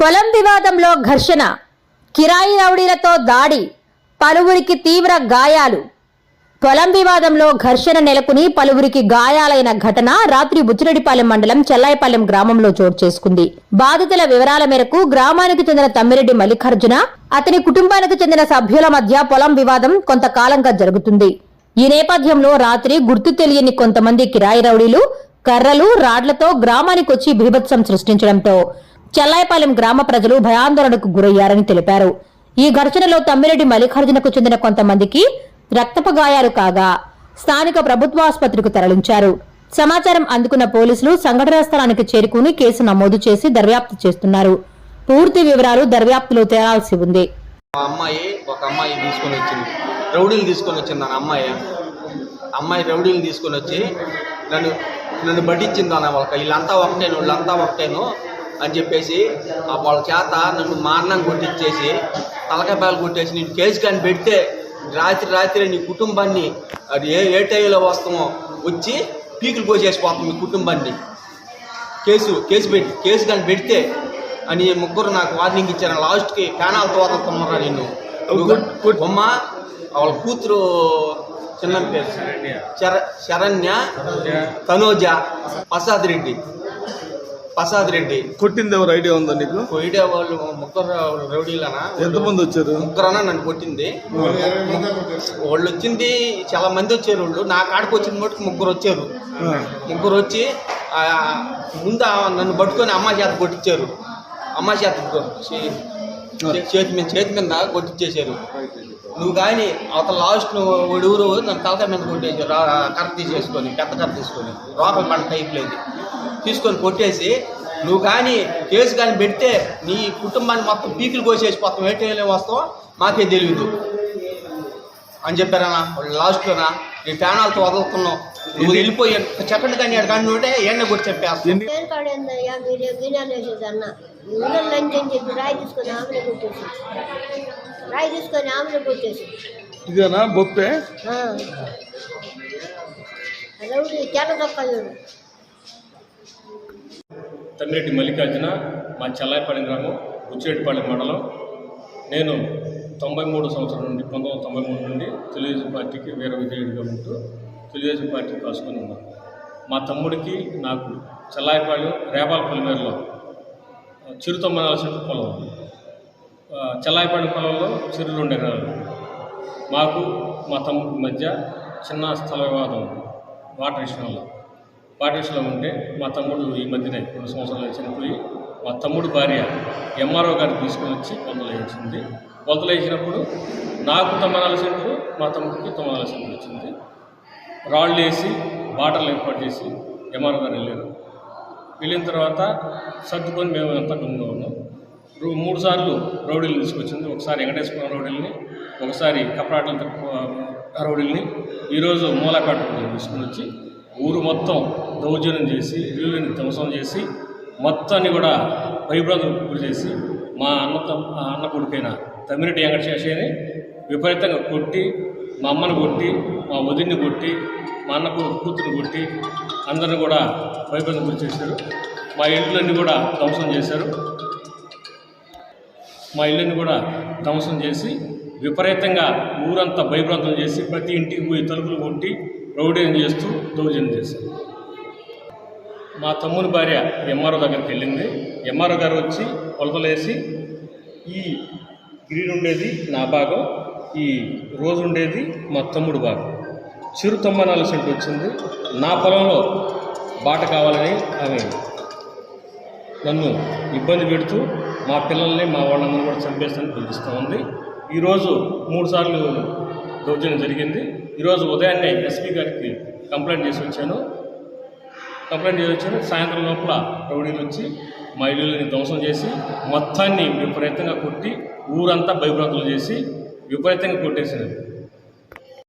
పొలం వివాదంలో ఘర్షణ కిరాయి రౌడీలతో దాడి పలువురికి తీవ్ర గాయాలు. పొలం వివాదంలో ఘర్షణ నెలకొని పలువురికి గాయాలైన ఘటన రాత్రి బుచ్చిరెడ్డిపాలెం మండలం చెల్లాయిపాలెం గ్రామంలో చోటు చేసుకుంది. బాధితుల వివరాల మేరకు గ్రామానికి చెందిన తమ్మిరెడ్డి మల్లికార్జున అతని కుటుంబానికి చెందిన సభ్యుల మధ్య పొలం వివాదం కొంతకాలంగా జరుగుతుంది. ఈ నేపథ్యంలో రాత్రి గుర్తు తెలియని కొంతమంది కిరాయి రౌడీలు కర్రలు రాడ్లతో గ్రామానికొచ్చి బీభత్సం సృష్టించడంతో చెల్లాయపాలెం గ్రామ ప్రజలు భయాందోళనకు గురయ్యారని తెలిపారు. ఈ ఘర్షణలో తమ్మిరెడ్డి మల్లికార్జునకు చెందిన కొంతమందికి రక్తపు గాయాలు కాగా స్థానిక ప్రభుత్వాసుపత్రికి తరలించారు. సమాచారం అందుకున్న పోలీసులు సంఘటనా స్థలానికి చేరుకుని కేసు నమోదు చేసి దర్యాప్తు చేస్తున్నారు. పూర్తి వివరాలు దర్యాప్తులో తేలాల్సి ఉంది. అమ్మాయి ఒక అమ్మాయి తీసుకొని వచ్చింది. రౌడీలు తీసుకొని వచ్చింది నా అమ్మాయి. అమ్మాయి రౌడీలు తీసుకొని వచ్చి నన్ను నన్ను బట్టించింది అన్న వాళ్ళకి. వీళ్ళంతా ఒకటేను వీళ్ళంతా ఒకటేను. అని చెప్పేసి ఆ వాళ్ళ చేత నన్ను మారణం కొట్టించేసి తలకాయపాయలు కొట్టేసి నేను కేసు కానీ పెడితే రాత్రి రాత్రి నీ కుటుంబాన్ని అది ఏ ఏ టైంలో వస్తామో వచ్చి పీకులు పోసేసిపోతాం మీ కుటుంబాన్ని. కేసు కేసు పెట్టి కేసు కానీ పెడితే అని ముగ్గురు నాకు వార్నింగ్ ఇచ్చారు. లాస్ట్కి ప్యానాలతో వదులుతున్నారా నేను బొమ్మ వాళ్ళ కూతురు చిన్న పేరు శర శరణ్య. తనోజ ప్రసాద్ రెడ్డి. ప్రసాద్ రెడ్డి. కొట్టింది ఎవరు? ఐడియా ఉందా నీకు? కొయిడే వాళ్ళు ముగ్గురు రౌడీలనా? ఎంతమంది వచ్చారు? ముగ్గురన్నా నన్ను కొట్టింది. వాళ్ళు వచ్చింది చాలా మంది వచ్చారు వాళ్ళు. నా కాడికి వచ్చిన మటుకు ముగ్గురు వచ్చారు. ముగ్గురు వచ్చి ముందు నన్ను పట్టుకొని అమ్మ చేత కొట్టించారు. అమ్మ చేత చేతి మీద చేతి మీద కొట్టించేశారు. నువ్వు కానీ అవతల లాస్ట్ ఊరు నన్ను తలకాయ మీద కొట్టేశారు. ఆ కర్ర తీసేసుకొని పెద్ద కర్ర తీసుకొని. రోకల పంట టైప్ లేదు తీసుకొని కొట్టేసి నువ్వు కానీ కేసు కానీ పెడితే నీ కుటుంబాన్ని మొత్తం పీకులు కోసేసిపోతాం ఏ టైంలో వస్తావో మాకే తెలియదు అని చెప్పారన్నా వాళ్ళు లాస్ట్లోనా నీ ప్యానాలతో వదులుతున్నావు నువ్వు వెళ్ళిపోయి చెప్పండి కానీ అక్కడ కానీ ఉంటే ఏళ్ళ కొట్టి చెప్పేస్తాను రాయి తీసుకొని కొట్టేసి ఇదేనా బొప్పే? తప్ప చూడు తమ్మిరెడ్డి మల్లికార్జున మా చెల్లాయిపాలెం గ్రామం ఉచ్చిరెడ్డిపాలెం మండలం. నేను తొంభై మూడు సంవత్సరం నుండి పంతొమ్మిది వందల తొంభై మూడు నుండి తెలుగుదేశం పార్టీకి వీర విధేయుడిగా ఉంటూ తెలుగుదేశం పార్టీ కాసుకొని ఉన్నాను. మా తమ్ముడికి నాకు చెల్లాయిపాలెం రేపాల పొలిమేరలో చిరుతొమ్మిది సెంటర్ పొలం ఉంది. పొలంలో చిరు రెండు ఎకరాలు మాకు మా తమ్ముడికి మధ్య చిన్న స్థల వివాదం ఉంది వాటర్ విషయంలో పార్టీస్లో ఉంటే మా తమ్ముడు ఈ మధ్యనే రెండు సంవత్సరాలు చనిపోయి మా తమ్ముడు భార్య ఎంఆర్ఓ గారు తీసుకొని వచ్చి పొందలు వేయించింది. పొందలు వేసినప్పుడు నాకు తొమ్మిది సెంట్లు మా తమ్ముడికి తొమ్మిది సెంట్లు వచ్చింది. రాళ్ళు వేసి బాటర్లు ఏర్పాటు చేసి ఎంఆర్ఓ గారు వెళ్ళారు. వెళ్ళిన తర్వాత సర్దుకొని మేము అంతా గమ్ముగా ఉన్నాం. రూ- మూడు సార్లు రౌడీలు తీసుకొచ్చింది. ఒకసారి వెంకటేశ్వర రౌడీల్ని ఒకసారి కపరాటంత రౌడీల్ని ఈరోజు మూలాపేట తీసుకుని వచ్చి ఊరు మొత్తం దౌర్జన్యం చేసి ఇల్లుని ధ్వంసం చేసి మొత్తాన్ని కూడా భయభ్రాంతులకు గురి చేసి మా అన్న తమ్- మా అన్న కొడుకైన తమ్మిరెడ్డి వెంకటశేషని విపరీతంగా కొట్టి మా అమ్మని కొట్టి మా వదిన్ని కొట్టి మా అన్న కూ- కూతురు కొట్టి అందరిని కూడా భయభ్రాంతం గురి చేశారు. మా ఇంట్లన్నీ కూడా ధ్వంసం చేశారు. మా ఇల్లుని కూడా ధ్వంసం చేసి విపరీతంగా ఊరంతా భయభ్రాంతం చేసి ప్రతి ఇంటికి పోయి తలుపులు కొట్టి రౌడీని చేస్తూ దౌర్జన్యం చేశారు. మా తమ్ముని భార్య ఎంఆర్ఓ దగ్గరికి వెళ్ళింది. ఎంఆర్ఓ గారు వచ్చి కొలతలేసి ఈ గ్రీన్ ఉండేది నా భాగం ఈ రోజు ఉండేది మా తమ్ముడు భాగం. చిరు తొమ్మనాల సెంటు వచ్చింది. నా పొలంలో బాట కావాలని ఆమె నన్ను ఇబ్బంది పెడుతూ మా పిల్లల్ని మా వాళ్ళందరూ కూడా చంపేస్తానని పిలుస్తూ ఉంది. ఈరోజు మూడు సార్లు దౌర్జన్యం జరిగింది. ఈరోజు ఉదయాన్నే ఎస్పీ గారికి కంప్లైంట్ చేసి వచ్చాను. కంప్లైంట్ చేసి వచ్చాను. సాయంత్రం లోపల రౌడీలు వచ్చి మా ఇల్లుని ధ్వంసం చేసి మొత్తాన్ని విపరీతంగా కొట్టి ఊరంతా భయభ్రాంతులు చేసి విపరీతంగా కొట్టేసినది